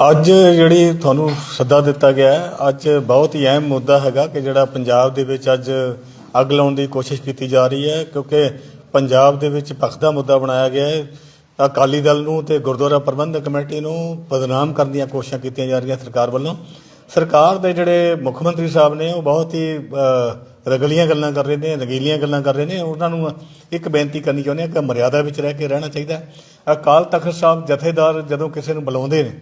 ਅੱਜ ਜਿਹੜੀ ਤੁਹਾਨੂੰ ਸੱਦਾ ਦਿੱਤਾ ਗਿਆ ਹੈ, ਅੱਜ ਬਹੁਤ ਹੀ ਅਹਿਮ ਮੁੱਦਾ ਹੈਗਾ ਕਿ ਜਿਹੜਾ ਪੰਜਾਬ ਦੇ ਵਿੱਚ ਅੱਜ ਅੱਗ ਲਾਉਣ ਦੀ ਕੋਸ਼ਿਸ਼ ਕੀਤੀ ਜਾ ਰਹੀ ਹੈ, ਕਿਉਂਕਿ ਪੰਜਾਬ ਦੇ ਵਿੱਚ ਭਖਦਾ ਮੁੱਦਾ ਬਣਾਇਆ ਗਿਆ ਹੈ। ਅਕਾਲੀ ਦਲ ਨੂੰ ਤੇ ਗੁਰਦੁਆਰਾ ਪ੍ਰਬੰਧਕ ਕਮੇਟੀ ਨੂੰ ਬਦਨਾਮ ਕਰਨ ਦੀਆਂ ਕੋਸ਼ਿਸ਼ਾਂ ਕੀਤੀਆਂ ਜਾ ਰਹੀਆਂ ਸਰਕਾਰ ਵੱਲੋਂ। ਸਰਕਾਰ ਦੇ ਜਿਹੜੇ ਮੁੱਖ ਮੰਤਰੀ ਸਾਹਿਬ ਨੇ, ਉਹ ਬਹੁਤ ਹੀ ਰਗਲੀਆਂ ਗੱਲਾਂ ਕਰ ਰਹੇ ਨੇ, ਰਗੀਲੀਆਂ ਗੱਲਾਂ ਕਰ ਰਹੇ ਨੇ। ਉਹਨਾਂ ਨੂੰ ਇੱਕ ਬੇਨਤੀ ਕਰਨੀ ਚਾਹੁੰਦੇ ਹਾਂ ਕਿ ਮਰਿਆਦਾ ਵਿੱਚ ਰਹਿ ਕੇ ਰਹਿਣਾ ਚਾਹੀਦਾ ਅਕਾਲ ਤਖਤ ਸਾਹਿਬ ਜਥੇਦਾਰ ਜਦੋਂ ਕਿਸੇ ਨੂੰ ਬੁਲਾਉਂਦੇ ਨੇ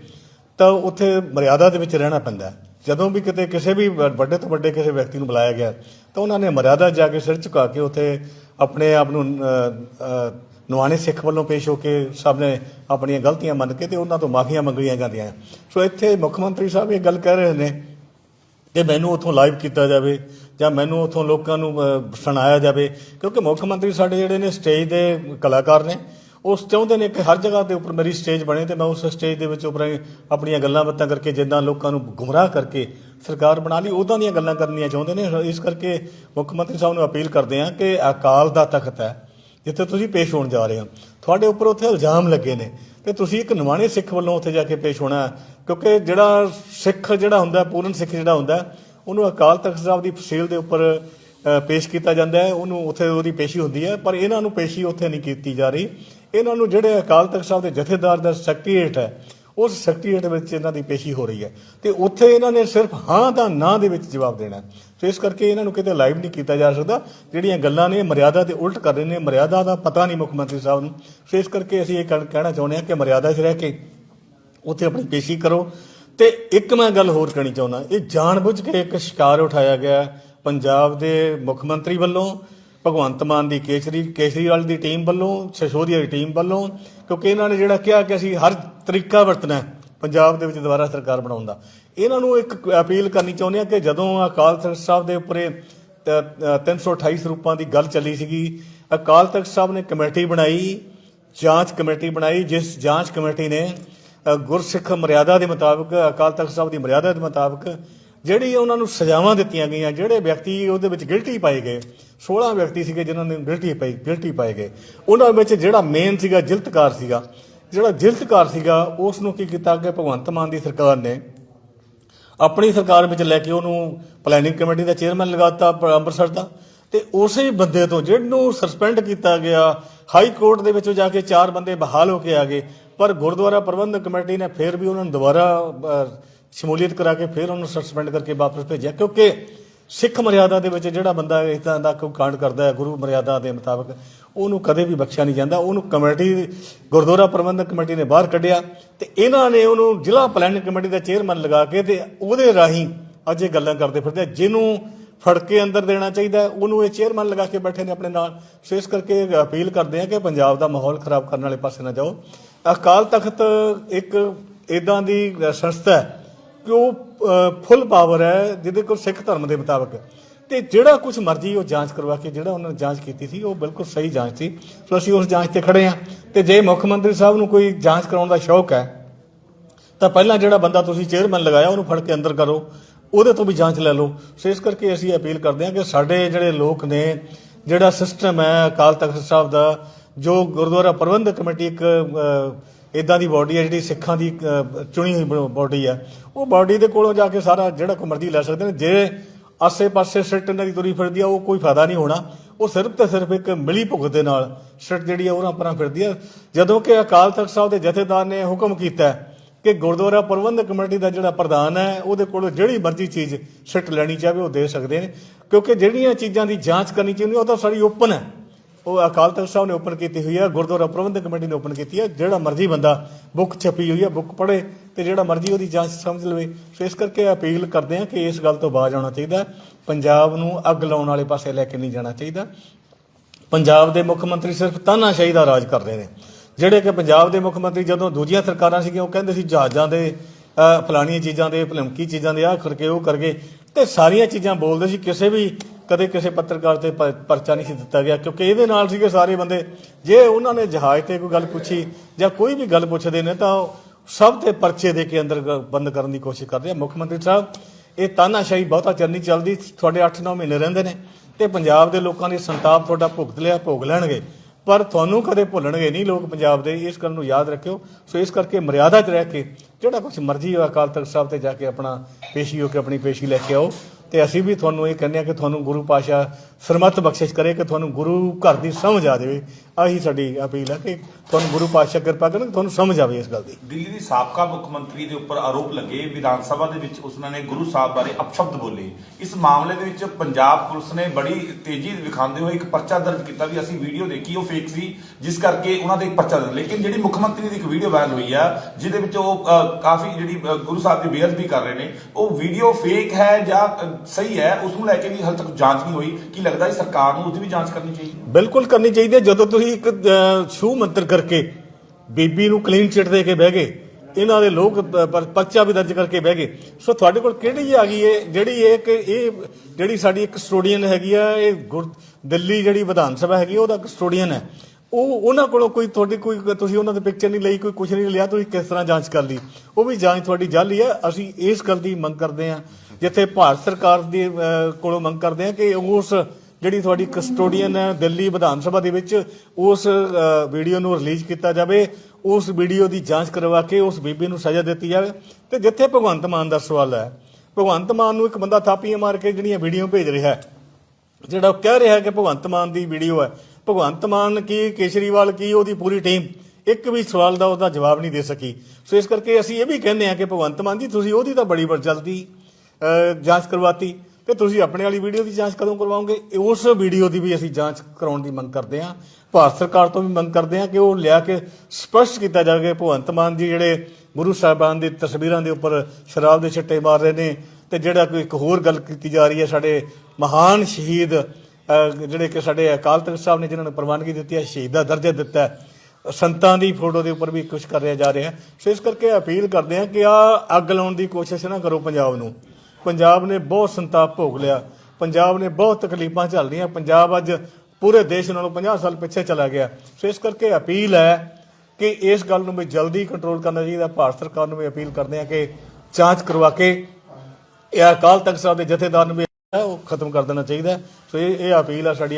ਤਾਂ ਉੱਥੇ ਮਰਿਆਦਾ ਦੇ ਵਿੱਚ ਰਹਿਣਾ ਪੈਂਦਾ ਜਦੋਂ ਵੀ ਕਿਤੇ ਕਿਸੇ ਵੀ ਵ- ਵੱਡੇ ਤੋਂ ਵੱਡੇ ਕਿਸੇ ਵਿਅਕਤੀ ਨੂੰ ਬੁਲਾਇਆ ਗਿਆ ਤਾਂ ਉਹਨਾਂ ਨੇ ਮਰਿਆਦਾ ਜਾ ਕੇ ਸਿਰ ਝੁਕਾ ਕੇ ਉੱਥੇ ਆਪਣੇ ਆਪ ਨੂੰ ਅ, ਸਿੱਖ ਵੱਲੋਂ ਪੇਸ਼ ਹੋ ਕੇ ਸਭ ਨੇ ਆਪਣੀਆਂ ਗਲਤੀਆਂ ਮੰਨ ਕੇ ਤੇ ਉਹਨਾਂ ਤੋਂ ਮਾਫੀਆਂ ਮੰਗੀਆਂ ਜਾਂਦੀਆਂ। ਸੋ ਇੱਥੇ ਮੁੱਖ ਮੰਤਰੀ ਸਾਹਿਬ ਇਹ ਗੱਲ ਕਹਿ ਰਹੇ ਨੇ ਕਿ ਮੈਨੂੰ ਉੱਥੋਂ ਲਾਈਵ ਕੀਤਾ ਜਾਵੇ ਜਾਂ ਮੈਨੂੰ ਉੱਥੋਂ ਲੋਕਾਂ ਨੂੰ ਸੁਣਾਇਆ ਜਾਵੇ ਕਿਉਂਕਿ ਮੁੱਖ ਮੰਤਰੀ ਸਾਡੇ ਜਿਹੜੇ ਨੇ ਸਟੇਜ ਦੇ ਕਲਾਕਾਰ ਨੇ ਉਸ ਚਾਹੁੰਦੇ ਨੇ ਕਿ ਹਰ ਜਗ੍ਹਾ ਦੇ ਉੱਪਰ ਮੇਰੀ ਸਟੇਜ ਬਣੇ ਤੇ ਮੈਂ ਉਸ ਸਟੇਜ ਦੇ ਵਿੱਚ ਉੱਪਰ ਆਪਣੀਆਂ ਗੱਲਾਂ ਬਾਤਾਂ ਕਰਕੇ, ਜਿੱਦਾਂ ਲੋਕਾਂ ਨੂੰ ਗੁੰਮਰਾਹ ਕਰਕੇ ਸਰਕਾਰ ਬਣਾ ਲਈ ਉਦਾਂ ਦੀਆਂ ਗੱਲਾਂ ਕਰਨੀਆਂ ਚਾਹੁੰਦੇ ਨੇ। ਇਸ ਕਰਕੇ ਮੁੱਖ ਮੰਤਰੀ ਸਾਹਿਬ ਨੂੰ ਅਪੀਲ ਕਰਦੇ ਹਾਂ ਕਿ ਅਕਾਲ ਦਾ ਤਖਤ ਹੈ, ਜਿੱਥੇ ਤੁਸੀਂ ਪੇਸ਼ ਹੋਣ ਜਾ ਰਹੇ ਹੋ। ਤੁਹਾਡੇ ਉੱਪਰ ਉੱਥੇ ਇਲਜ਼ਾਮ ਲੱਗੇ ਨੇ ਤੇ ਤੁਸੀਂ ਇੱਕ ਨਿਮਾਣੇ ਸਿੱਖ ਵੱਲੋਂ ਉੱਥੇ ਜਾ ਕੇ ਪੇਸ਼ ਹੋਣਾ ਕਿਉਂਕਿ ਜਿਹੜਾ ਸਿੱਖ ਜਿਹੜਾ ਹੁੰਦਾ ਪੂਰਨ ਸਿੱਖ ਜਿਹੜਾ ਹੁੰਦਾ ਉਹਨੂੰ ਅਕਾਲ ਤਖਤ ਸਾਹਿਬ ਦੀ ਫਸੀਲ ਦੇ ਉੱਪਰ ਪੇਸ਼ ਕੀਤਾ ਜਾਂਦਾ ਹੈ, ਉਹਨੂੰ ਉੱਥੇ ਉਹਦੀ ਪੇਸ਼ੀ ਹੁੰਦੀ ਹੈ, ਪਰ ਇਹਨਾਂ ਨੂੰ ਪੇਸ਼ੀ ਉੱਥੇ ਨਹੀਂ ਕੀਤੀ ਜਾ ਰਹੀ। ਇਹਨਾਂ ਨੂੰ ਜਿਹੜੇ ਅਕਾਲ ਤਖਤ ਸਾਹਿਬ ਦੇ ਜਥੇਦਾਰ ਦਾ ਸੈਕਟਰੀਏਟ ਹੈ, ਉਸ ਸੈਕਟਰੀਏਟ ਵਿੱਚ ਇਹਨਾਂ ਦੀ ਪੇਸ਼ੀ ਹੋ ਰਹੀ ਹੈ। ਤੇ ਉੱਥੇ ਇਹਨਾਂ ਨੇ ਸਿਰਫ ਹਾਂ ਦਾ ਨਾਂ ਦੇ ਵਿੱਚ ਜਵਾਬ ਦੇਣਾ ਸੋ ਇਸ ਕਰਕੇ ਇਹਨਾਂ ਨੂੰ ਕਿਤੇ ਲਾਈਵ ਨਹੀਂ ਕੀਤਾ ਜਾ ਸਕਦਾ। ਜਿਹੜੀਆਂ ਗੱਲਾਂ ਨੇ ਇਹ ਮਰਿਆਦਾ ਦੇ ਉਲਟ ਕਰ ਰਹੇ ਨੇ, ਮਰਿਆਦਾ ਦਾ ਪਤਾ ਨਹੀਂ ਮੁੱਖ ਮੰਤਰੀ ਸਾਹਿਬ ਨੂੰ। ਸੋ ਇਸ ਕਰਕੇ ਅਸੀਂ ਇਹ ਕਹਿ- ਕਹਿਣਾ ਚਾਹੁੰਦੇ ਹਾਂ ਕਿ ਮਰਿਆਦਾ 'ਚ ਰਹਿ ਕੇ ਉੱਥੇ ਆਪਣੀ ਪੇਸ਼ੀ ਕਰੋ। ਤੇ ਇੱਕ ਮੈਂ ਗੱਲ ਹੋਰ ਕਹਿਣੀ ਚਾਹੁੰਦਾ। ਇਹ ਜਾਣਬੁੱਝ ਕੇ ਇੱਕ ਸ਼ਿਕਾਰ ਉਠਾਇਆ ਗਿਆ ਪੰਜਾਬ ਦੇ ਮੁੱਖ ਮੰਤਰੀ ਵੱਲੋਂ। ਭਗਵੰਤ ਮਾਨ ਦੀ ਕੇਸਰੀ ਕੇਸਰੀਵਾਲ ਦੀ ਟੀਮ ਵੱਲੋਂ ਸਿਸੋਦੀਆ ਦੀ ਟੀਮ ਵੱਲੋਂ ਕਿਉਂਕਿ ਇਹਨਾਂ ਨੇ ਜਿਹੜਾ ਕਿਹਾ ਕਿ ਅਸੀਂ ਹਰ ਤਰੀਕਾ ਵਰਤਣਾ ਪੰਜਾਬ ਦੇ ਵਿੱਚ ਦੁਬਾਰਾ ਸਰਕਾਰ ਬਣਾਉਣ ਦਾ। ਇਹਨਾਂ ਨੂੰ ਇੱਕ ਅਪੀਲ ਕਰਨੀ ਚਾਹੁੰਦੇ ਆ ਕਿ ਜਦੋਂ ਅਕਾਲ ਤਖਤ ਸਾਹਿਬ ਦੇ ਉੱਪਰ ਇਹ ਤ- ਅ, 328 ਸਰੂਪਾਂ ਦੀ ਗੱਲ ਚੱਲੀ ਸੀਗੀ ਅਕਾਲ ਤਖਤ ਸਾਹਿਬ ਨੇ ਕਮੇਟੀ ਬਣਾਈ ਜਾਂਚ ਕਮੇਟੀ ਬਣਾਈ ਜਿਸ ਜਾਂਚ ਕਮੇਟੀ ਨੇ ਗੁਰਸਿੱਖ ਮਰਿਆਦਾ ਦੇ ਮੁਤਾਬਕ ਅਕਾਲ ਤਖਤ ਸਾਹਿਬ ਦੀ ਮਰਿਆਦਾ ਦੇ ਮੁਤਾਬਕ ਜਿਹੜੀ ਉਹਨਾਂ ਨੂੰ ਸਜ਼ਾਵਾਂ ਦਿੱਤੀਆਂ ਗਈਆਂ, ਜਿਹੜੇ ਵਿਅਕਤੀ ਉਹਦੇ ਵਿੱਚ ਗਿਲਟੀ ਪਾਏ ਗਏ 16 ਵਿਅਕਤੀ ਸੀਗੇ ਜਿਨ੍ਹਾਂ ਨੇ ਗਿਲਟੀ ਪਾਈ ਗਿਲਟੀ ਪਾਏ ਗਏ। ਉਹਨਾਂ ਵਿੱਚ ਜਿਹੜਾ ਮੇਨ ਸੀਗਾ, ਜਿਲਤਕਾਰ ਸੀਗਾ। ਜਿਹੜਾ ਜਿਲਤਕਾਰ ਸੀਗਾ ਉਸ ਨੂੰ ਕੀ ਕੀਤਾ ਕਿ ਭਗਵੰਤ ਮਾਨ ਦੀ ਸਰਕਾਰ ਨੇ ਆਪਣੀ ਸਰਕਾਰ ਵਿੱਚ ਲੈ ਕੇ ਉਹਨੂੰ ਪਲੈਨਿੰਗ ਕਮੇਟੀ ਦਾ ਚੇਅਰਮੈਨ ਲਗਾਤਾ ਪ- ਅੰਮ੍ਰਿਤਸਰ ਦਾ। ਤੇ ਉਸੇ ਬੰਦੇ ਤੋਂ ਜਿਹਨੂੰ ਸਸਪੈਂਡ ਕੀਤਾ ਗਿਆ ਹਾਈ ਕੋਰਟ ਦੇ ਵਿੱਚੋਂ ਜਾ ਕੇ ਚਾਰ ਬੰਦੇ ਬਹਾਲ ਹੋ ਕੇ ਆ ਗਏ। ਪਰ ਗੁਰਦੁਆਰਾ ਪ੍ਰਬੰਧਕ ਕਮੇਟੀ ਨੇ ਫਿਰ ਵੀ ਉਹਨਾਂ ਨੂੰ ਦੁਬਾਰਾ ਸ਼ਮੂਲੀਅਤ ਕਰਾ ਕੇ ਫਿਰ ਉਹਨੂੰ ਸਸਪੈਂਡ ਕਰਕੇ ਵਾਪਸ ਭੇਜਿਆ, ਕਿਉਂਕਿ ਸਿੱਖ ਮਰਿਆਦਾ ਦੇ ਵਿੱਚ ਜਿਹੜਾ ਬੰਦਾ ਇਸ ਤਰ੍ਹਾਂ ਦਾ ਕੋਈ ਕਾਂਡ ਕਰਦਾ ਹੈ, ਗੁਰੂ ਮਰਿਆਦਾ ਦੇ ਮੁਤਾਬਕ, ਉਹਨੂੰ ਕਦੇ ਵੀ ਬਖਸ਼ਿਆ ਨਹੀਂ ਜਾਂਦਾ। ਉਹਨੂੰ ਕਮੇਟੀ, ਗੁਰਦੁਆਰਾ ਪ੍ਰਬੰਧਕ ਕਮੇਟੀ ਨੇ ਬਾਹਰ ਕੱਢਿਆ ਤੇ ਇਹਨਾਂ ਨੇ ਉਹਨੂੰ ਜ਼ਿਲ੍ਹਾ ਪਲੈਨਿੰਗ ਕਮੇਟੀ ਦਾ ਚੇਅਰਮੈਨ ਲਗਾ ਕੇ ਤੇ ਉਹਦੇ ਰਾਹੀਂ ਅੱਜ ਇਹ ਗੱਲਾਂ ਕਰਦੇ ਫਿਰਦੇ ਜਿਹਨੂੰ ਫੜ ਕੇ ਅੰਦਰ ਦੇਣਾ ਚਾਹੀਦਾ ਉਹਨੂੰ ਇਹ ਚੇਅਰਮੈਨ ਲਗਾ ਕੇ ਬੈਠੇ ਨੇ ਆਪਣੇ ਨਾਲ। ਸੋ ਇਸ ਕਰਕੇ ਅਪੀਲ ਕਰਦੇ ਆ ਕਿ ਪੰਜਾਬ ਦਾ ਮਾਹੌਲ ਖਰਾਬ ਕਰਨ ਵਾਲੇ ਪਾਸੇ ਨਾ ਜਾਓ। ਅਕਾਲ ਤਖਤ ਇੱਕ ਇਦਾਂ ਦੀ ਸੰਸਥਾ ਹੈ ਕਿ ਉਹ ਫੁੱਲ ਪਾਵਰ ਹੈ, ਜਿਹਦੇ ਕੋਲ ਸਿੱਖ ਧਰਮ ਦੇ ਮੁਤਾਬਕ। ਤੇ ਜਿਹੜਾ ਕੁਝ ਮਰਜ਼ੀ ਉਹ ਜਾਂਚ ਕਰਵਾ ਕੇ, ਜਿਹੜਾ ਉਹਨਾਂ ਨੇ ਜਾਂਚ ਕੀਤੀ ਸੀ, ਉਹ ਬਿਲਕੁਲ ਸਹੀ ਜਾਂਚ ਸੀ। ਸੋ ਅਸੀਂ ਉਸ ਜਾਂਚ ਤੇ ਖੜੇ ਹਾਂ। ਤੇ ਜੇ ਮੁੱਖ ਮੰਤਰੀ ਸਾਹਿਬ ਨੂੰ ਕੋਈ ਜਾਂਚ ਕਰਾਉਣ ਦਾ ਸ਼ੌਕ ਹੈ, ਤਾਂ ਪਹਿਲਾਂ ਜਿਹੜਾ ਬੰਦਾ ਤੁਸੀਂ ਚੇਅਰਮੈਨ ਲਗਾਇਆ, ਉਹਨੂੰ ਫੜ ਕੇ ਅੰਦਰ ਕਰੋ। ਉਹਦੇ ਤੋਂ ਵੀ ਜਾਂਚ ਲੈ ਲਓ। ਸੋ ਇਸ ਕਰਕੇ ਅਸੀਂ ਅਪੀਲ ਕਰਦੇ ਹਾਂ ਕਿ ਸਾਡੇ ਜਿਹੜੇ ਲੋਕ ਨੇ, ਜਿਹੜਾ ਸਿਸਟਮ ਹੈ ਅਕਾਲ ਤਖਤ ਸਾਹਿਬ ਦਾ, ਜੋ ਗੁਰਦੁਆਰਾ ਪ੍ਰਬੰਧਕ ਕਮੇਟੀ ਇੱਕ ਇਦਾਂ ਦੀ ਬਾਡੀ ਹੈ ਜਿਹੜੀ ਸਿੱਖਾਂ ਦੀ ਅ, ਚੁਣੀ ਹੋਈ ਬਾਡੀ ਹੈ। ਉਹ ਬਾਡੀ ਦੇ ਕੋਲੋਂ ਜਾ ਕੇ ਸਾਰਾ ਜਿਹੜਾ ਕੋਈ ਮਰਜ਼ੀ ਲੈ ਸਕਦੇ ਨੇ। ਜੇ ਆਸੇ-ਪਾਸੇ ਸਿੱਟ ਇਹਨਾਂ ਦੀ ਤੁਰੀ ਫਿਰਦੀ ਆ ਉਹ ਕੋਈ ਫਾਇਦਾ ਨਹੀਂ ਹੋਣਾ। ਉਹ ਸਿਰਫ ਤੇ ਸਿਰਫ ਇੱਕ ਮਿਲੀ ਭੁਗਤ ਦੇ ਨਾਲ ਸਿੱਟ ਜਿਹੜੀ ਆ ਉਹਨਾਂ ਪਰਾਂ ਫਿਰਦੀ ਆ। ਜਦੋਂ ਕਿ ਅਕਾਲ ਤਖਤ ਸਾਹਿਬ ਦੇ ਜਥੇਦਾਰ ਨੇ ਹੁਕਮ ਕੀਤਾ ਹੈ ਕਿ ਗੁਰਦੁਆਰਾ ਪ੍ਰਬੰਧਕ ਕਮੇਟੀ ਦਾ ਜਿਹੜਾ ਪ੍ਰਧਾਨ ਹੈ ਉਹਦੇ ਕੋਲੋਂ ਜਿਹੜੀ ਮਰਜ਼ੀ ਚੀਜ਼ ਸਿੱਟ ਲੈਣੀ ਚਾਹਵੇ ਉਹ ਦੇ ਸਕਦੇ ਨੇ। ਕਿਉਂਕਿ ਜਿਹੜੀਆਂ ਚੀਜ਼ਾਂ ਦੀ ਜਾਂਚ ਕਰਨੀ ਚਾਹੀਦੀ ਉਹ ਤਾਂ ਸਾਰੀ ਓਪਨ ਹੈ। ਉਹ ਅਕਾਲ ਤਖਤ ਸਾਹਿਬ ਨੇ ਓਪਨ ਕੀਤੀ ਹੋਈ ਹੈ, ਗੁਰਦੁਆਰਾ ਪ੍ਰਬੰਧਕ ਕਮੇਟੀ ਨੇ ਓਪਨ ਕੀਤੀ ਹੈ। ਜਿਹੜਾ ਮਰਜ਼ੀ ਬੰਦਾ ਬੁੱਕ ਛਪੀ ਹੋਈ ਹੈ, ਬੁੱਕ ਪੜ੍ਹੇ ਤੇ ਜਿਹੜਾ ਮਰਜ਼ੀ ਉਹਦੀ ਜਾਂਚ ਸਮਝ ਲਵੇ। ਸੋ ਇਸ ਕਰਕੇ ਅਪੀਲ ਕਰਦੇ ਹਾਂ ਕਿ ਇਸ ਗੱਲ ਤੋਂ ਬਾਜ਼ ਆਉਣਾ ਚਾਹੀਦਾ ਪੰਜਾਬ ਨੂੰ ਅੱਗ ਲਾਉਣ ਵਾਲੇ ਪਾਸੇ ਲੈ ਕੇ ਨਹੀਂ ਜਾਣਾ ਚਾਹੀਦਾ। ਪੰਜਾਬ ਦੇ ਮੁੱਖ ਮੰਤਰੀ ਸਿਰਫ ਤਾਨਾਸ਼ਾਹੀ ਦਾ ਰਾਜ ਕਰ ਰਹੇ ਨੇ। ਜਿਹੜੇ ਕਿ ਪੰਜਾਬ ਦੇ ਮੁੱਖ ਮੰਤਰੀ ਜਦੋਂ ਦੂਜੀਆਂ ਸਰਕਾਰਾਂ ਸੀਗੀਆਂ, ਉਹ ਕਹਿੰਦੇ ਸੀ ਜਹਾਜ਼ਾਂ ਦੇ ਫਲਾਣੀਆਂ ਚੀਜ਼ਾਂ ਦੇ, ਭਲਮਕੀ ਚੀਜ਼ਾਂ ਦੇ, ਆਹ ਕਰਕੇ ਉਹ ਕਰਕੇ ਤੇ ਸਾਰੀਆਂ ਚੀਜ਼ਾਂ ਬੋਲਦੇ ਸੀ, ਕਿਸੇ ਵੀ ਕਦੇ ਕਿਸੇ ਪੱਤਰਕਾਰ ਤੇ ਪ- ਪਰਚਾ ਨਹੀਂ ਸੀ ਦਿੱਤਾ ਗਿਆ, ਕਿਉਂਕਿ ਇਹਦੇ ਨਾਲ ਸੀਗੇ ਸਾਰੇ ਬੰਦੇ। ਜੇ ਉਹਨਾਂ ਨੇ ਜਹਾਜ਼ ਤੇ ਕੋਈ ਗੱਲ ਪੁੱਛੀ ਜਾਂ ਕੋਈ ਵੀ ਗੱਲ ਪੁੱਛਦੇ ਨੇ, ਤਾਂ ਉਹ ਸਭ ਤੇ ਪਰਚੇ ਦੇ ਕੇ ਅੰਦਰ ਗ- ਬੰਦ ਕਰਨ ਦੀ ਕੋਸ਼ਿਸ਼ ਕਰਦੇ ਆ। ਮੁੱਖ ਮੰਤਰੀ ਸਾਹਿਬ, ਇਹ ਤਾਨਾਸ਼ਾਹੀ ਬਹੁਤਾ ਚਿਰ ਨਹੀਂ ਚੱਲਦੀ, ਤੁਹਾਡੇ 8-9 ਮਹੀਨੇ ਰਹਿੰਦੇ ਨੇ ਤੇ ਪੰਜਾਬ ਦੇ ਲੋਕਾਂ ਦੀ ਸੰਤਾਪ ਤੁਹਾਡਾ ਭੁਗਤ ਲਿਆ, ਭੋਗ ਲੈਣਗੇ। ਪਰ ਤੁਹਾਨੂੰ ਕਦੇ ਭੁੱਲਣਗੇ ਨਹੀਂ ਲੋਕ ਪੰਜਾਬ ਦੇ, ਇਸ ਗੱਲ ਨੂੰ ਯਾਦ ਰੱਖਿਓ। ਸੋ ਇਸ ਕਰਕੇ ਮਰਿਆਦਾ 'ਚ ਰਹਿ ਕੇ ਜਿਹੜਾ ਕੁਝ ਮਰਜ਼ੀ ਹੋਇਆ, ਅਕਾਲ ਤਖਤ ਸਾਹਿਬ ਤੇ ਜਾ ਕੇ ਆਪਣਾ ਪੇਸ਼ੀ ਹੋ ਕੇ ਆਪਣੀ ਪੇਸ਼ੀ ਲੈ ਕੇ ਆਓ। ਤੇ ਅਸੀਂ ਵੀ ਤੁਹਾਨੂੰ ਇਹ ਕਹਿੰਦੇ ਆ ਕਿ ਤੁਹਾਨੂੰ ਗੁਰੂ ਪਾਸ਼ਾ ਸਰਮਤ ਬਖਸ਼ਿਸ਼ ਕਰੇ ਕਿ ਤੁਹਾਨੂੰ ਗੁਰੂ ਘਰ ਦੀ ਸਮਝ ਆ ਜਾਵੇ। ਆਹੀ ਸਾਡੀ ਅਪੀਲ ਹੈ ਕਿ ਤੁਹਾਨੂੰ ਗੁਰੂ ਪਾਸ਼ਾ ਕਿਰਪਾ ਕਰਨ ਤੁਹਾਨੂੰ ਸਮਝ ਆਵੇ ਇਸ ਗੱਲ ਦੀ। ਦਿੱਲੀ ਦੀ ਸਾਬਕਾ ਮੁੱਖ ਮੰਤਰੀ ਦੇ ਉੱਪਰ ਆਰੋਪ ਲੱਗੇ, ਵਿਧਾਨ ਸਭਾ ਦੇ ਵਿੱਚ ਉਸਨਾਂ ਨੇ ਗੁਰੂ ਸਾਹਿਬ ਬਾਰੇ ਅਪਸ਼ਬਦ ਬੋਲੇ। ਇਸ ਮਾਮਲੇ ਦੇ ਵਿੱਚ ਪੰਜਾਬ ਪੁਲਿਸ ਨੇ ਬੜੀ ਤੇਜ਼ੀ ਵਿਖਾਉਂਦੇ ਹੋਏ ਇੱਕ ਪਰਚਾ ਦਰਜ ਕੀਤਾ ਵੀ ਅਸੀਂ ਵੀਡੀਓ ਦੇਖੀ, ਉਹ ਫੇਕ ਸੀ, ਜਿਸ ਕਰਕੇ ਉਹਨਾਂ ਦੇ ਪਰਚਾ ਦਰਜ। ਲੇਕਿਨ ਜਿਹੜੀ ਮੁੱਖ ਮੰਤਰੀ ਦੀ ਇੱਕ ਵੀਡੀਓ ਵਾਇਰਲ ਹੋਈ ਆ, ਜਿਹਦੇ ਵਿੱਚ ਉਹ ਕਾਫੀ ਜਿਹੜੀ ਗੁਰੂ ਸਾਹਿਬ ਦੀ ਬੇਅਦਬੀ ਕਰ ਰਹੇ ਨੇ, ਉਹ ਵੀਡੀਓ ਫੇਕ ਹੈ ਜਾਂ ਸਹੀ ਹੈ ਉਸ ਨੂੰ ਲੈ ਕੇ ਵੀ ਹਾਲੇ ਤੱਕ ਜਾਂਚ ਨਹੀਂ ਹੋਈ। ਕੀ ਲੱਗਦਾ ਹੈ ਸਰਕਾਰ ਨੂੰ ਉਹਦੀ ਵੀ ਜਾਂਚ ਕਰਨੀ ਚਾਹੀਦੀ? ਹੈ ਬਿਲਕੁਲ ਕਰਨੀ ਚਾਹੀਦੀ ਹੈ। ਜਦੋਂ ਤੁਸੀਂ ਇੱਕ ਅਹ, ਛੂ ਮੰਤਰ ਕਰਕੇ ਬੀਬੀ ਨੂੰ ਕਲੀਨ ਚਿੱਟ ਦੇ ਕੇ ਬਹਿ ਗਏ ਇਹਨਾਂ ਦੇ ਲੋਕ ਪ- ਪਰ- ਪਰਚਾ ਵੀ ਦਰਜ ਕਰਕੇ ਬਹਿ ਗਏ। ਸੋ ਤੁਹਾਡੇ ਕੋਲ ਕਿਹੜੀ ਆ ਗਈ ਹੈ ਜਿਹੜੀ ਇਹ ਕਿ ਇਹ ਜਿਹੜੀ ਸਾਡੀ ਇੱਕ ਕਸਟੋਡੀਅਨ ਹੈਗੀ ਆ ਇਹ ਗੁਰ- ਦਿੱਲੀ ਜਿਹੜੀ ਵਿਧਾਨ ਸਭਾ ਹੈਗੀ ਆ, ਉਹਦਾ ਕਸਟੋਡੀਅਨ ਹੈ। ਉਹ ਉਹਨਾਂ ਕੋਲੋਂ ਕੋਈ ਤੁਹਾਡੀ ਕੋਈ ਤੁਸੀਂ ਉਹਨਾਂ ਦੇ ਪਿਕਚਰ ਨਹੀਂ ਲਈ ਕੋਈ ਕੁਝ ਨਹੀਂ ਲਿਆ ਤੁਸੀਂ ਕਿਸ ਤਰ੍ਹਾਂ ਜਾਂਚ ਕਰ ਲਈ? ਉਹ ਵੀ ਜਾਂਚ ਤੁਹਾਡੀ ਜਾਲੀ ਹੈ। ਅਸੀਂ ਇਸ ਗੱਲ ਦੀ ਮੰਗ ਕਰਦੇ ਹਾਂ ਜਿੱਥੇ ਭਾਰਤ ਸਰਕਾਰ ਦੀ ਕੋਲੋਂ ਮੰਗ ਕਰਦੇ ਹਾਂ ਕਿ ਉਸ ਜਿਹੜੀ ਤੁਹਾਡੀ ਕਸਟੋਡੀਅਨ ਹੈ ਦਿੱਲੀ ਵਿਧਾਨ ਸਭਾ ਦੇ ਵਿੱਚ ਉਸ ਵੀਡੀਓ ਨੂੰ ਰਿਲੀਜ਼ ਕੀਤਾ ਜਾਵੇ, ਉਸ ਵੀਡੀਓ ਦੀ ਜਾਂਚ ਕਰਵਾ ਕੇ ਉਸ ਬੀਬੀ ਨੂੰ ਸਜ਼ਾ ਦਿੱਤੀ ਜਾਵੇ। ਤੇ ਜਿੱਥੇ ਭਗਵੰਤ ਮਾਨ ਦਾ ਸਵਾਲ ਹੈ, ਭਗਵੰਤ ਮਾਨ ਨੂੰ ਇੱਕ ਬੰਦਾ ਥਾਪੀਆਂ ਮਾਰ ਕੇ ਜਿਹੜੀਆਂ ਵੀਡੀਓ ਭੇਜ ਰਿਹਾ ਹੈ, ਜਿਹੜਾ ਉਹ ਕਹਿ ਰਿਹਾ ਕਿ ਭਗਵੰਤ ਮਾਨ ਦੀ ਵੀਡੀਓ ਹੈ, ਭਗਵੰਤ ਮਾਨ ਕੀ, ਕੇਜਰੀਵਾਲ ਕੀ, ਉਹਦੀ ਪੂਰੀ ਟੀਮ ਇੱਕ ਵੀ ਸਵਾਲ ਦਾ ਉਹਦਾ ਜਵਾਬ ਨਹੀਂ ਦੇ ਸਕੀ। ਸੋ ਇਸ ਕਰਕੇ ਅਸੀਂ ਇਹ ਵੀ ਕਹਿੰਦੇ ਹਾਂ ਕਿ ਭਗਵੰਤ ਮਾਨ ਜੀ, ਤੁਸੀਂ ਉਹਦੀ ਤਾਂ ਬੜੀ ਬੜ ਜਲਦੀ ਜਾਂਚ ਕਰਵਾਤੀ ਤੇ ਤੁਸੀਂ ਆਪਣੇ ਵਾਲੀ ਵੀਡੀਓ ਦੀ ਜਾਂਚ ਕਦੋਂ ਕਰਵਾਓਗੇ? ਉਸ ਵੀਡੀਓ ਦੀ ਵੀ ਅਸੀਂ ਜਾਂਚ ਕਰਾਉਣ ਦੀ ਮੰਗ ਕਰਦੇ ਹਾਂ। ਭਾਰਤ ਸਰਕਾਰ ਤੋਂ ਵੀ ਮੰਗ ਕਰਦੇ ਹਾਂ ਕਿ ਉਹ ਲਿਆ ਕੇ ਸਪਸ਼ਟ ਕੀਤਾ ਜਾਵੇ। ਭਗਵੰਤ ਮਾਨ ਜੀ ਜਿਹੜੇ ਗੁਰੂ ਸਾਹਿਬਾਨ ਦੀ ਤਸਵੀਰਾਂ ਦੇ ਉੱਪਰ ਸ਼ਰਾਬ ਦੇ ਛੱਟੇ ਮਾਰ ਰਹੇ ਨੇ ਤੇ ਜਿਹੜਾ ਕੋਈ ਇੱਕ ਹੋਰ ਗੱਲ ਕੀਤੀ ਜਾ ਰਹੀ ਹੈ, ਸਾਡੇ ਮਹਾਨ ਸ਼ਹੀਦ ਜਿਹੜੇ ਕਿ ਸਾਡੇ ਅਕਾਲ ਤਖਤ ਸਾਹਿਬ ਨੇ ਜਿਨ੍ਹਾਂ ਨੂੰ ਪ੍ਰਵਾਨਗੀ ਦਿੱਤੀ ਹੈ, ਸ਼ਹੀਦ ਦਾ ਦਰਜਾ ਦਿੱਤਾ ਹੈ। ਸੰਤਾਂ ਦੀ ਫੋਟੋ ਦੇ ਉੱਪਰ ਵੀ ਕੁਝ ਕਰਿਆ ਜਾ ਰਿਹਾ ਸੋ ਇਸ ਕਰਕੇ ਅਪੀਲ ਕਰਦੇ ਹਾਂ ਕਿ ਆ ਅੱਗ ਲਾਉਣ ਦੀ ਕੋਸ਼ਿਸ਼ ਨਾ ਕਰੋ ਪੰਜਾਬ ਨੂੰ। ਪੰਜਾਬ ਨੇ ਬਹੁਤ ਸੰਤਾਪ ਭੋਗ ਲਿਆ। ਪੰਜਾਬ ਨੇ ਬਹੁਤ ਤਕਲੀਫਾਂ ਝੱਲ ਰਹੀਆਂ ਪੰਜਾਬ ਅੱਜ ਪੂਰੇ ਦੇਸ਼ ਨਾਲੋਂ 50 ਸਾਲ ਪਿੱਛੇ ਚਲਾ ਗਿਆ। ਸੋ ਇਸ ਕਰਕੇ ਅਪੀਲ ਹੈ ਕਿ ਇਸ ਗੱਲ ਨੂੰ ਵੀ ਜਲਦੀ ਕੰਟਰੋਲ ਕਰਨਾ ਚਾਹੀਦਾ। ਭਾਰਤ ਸਰਕਾਰ ਨੂੰ ਵੀ ਅਪੀਲ ਕਰਦੇ ਹਾਂ ਕਿ ਜਾਂਚ ਕਰਵਾ ਕੇ ਇਹ ਅਕਾਲ ਤਖਤ ਸਾਹਿਬ ਦੇ ਜਥੇਦਾਰ ਨੂੰ ਵੀ ਉਹ ਖਤਮ ਕਰ ਦੇਣਾ ਚਾਹੀਦਾ। ਸੋ ਇਹ ਇਹ ਅਪੀਲ ਆ ਸਾਡੀ।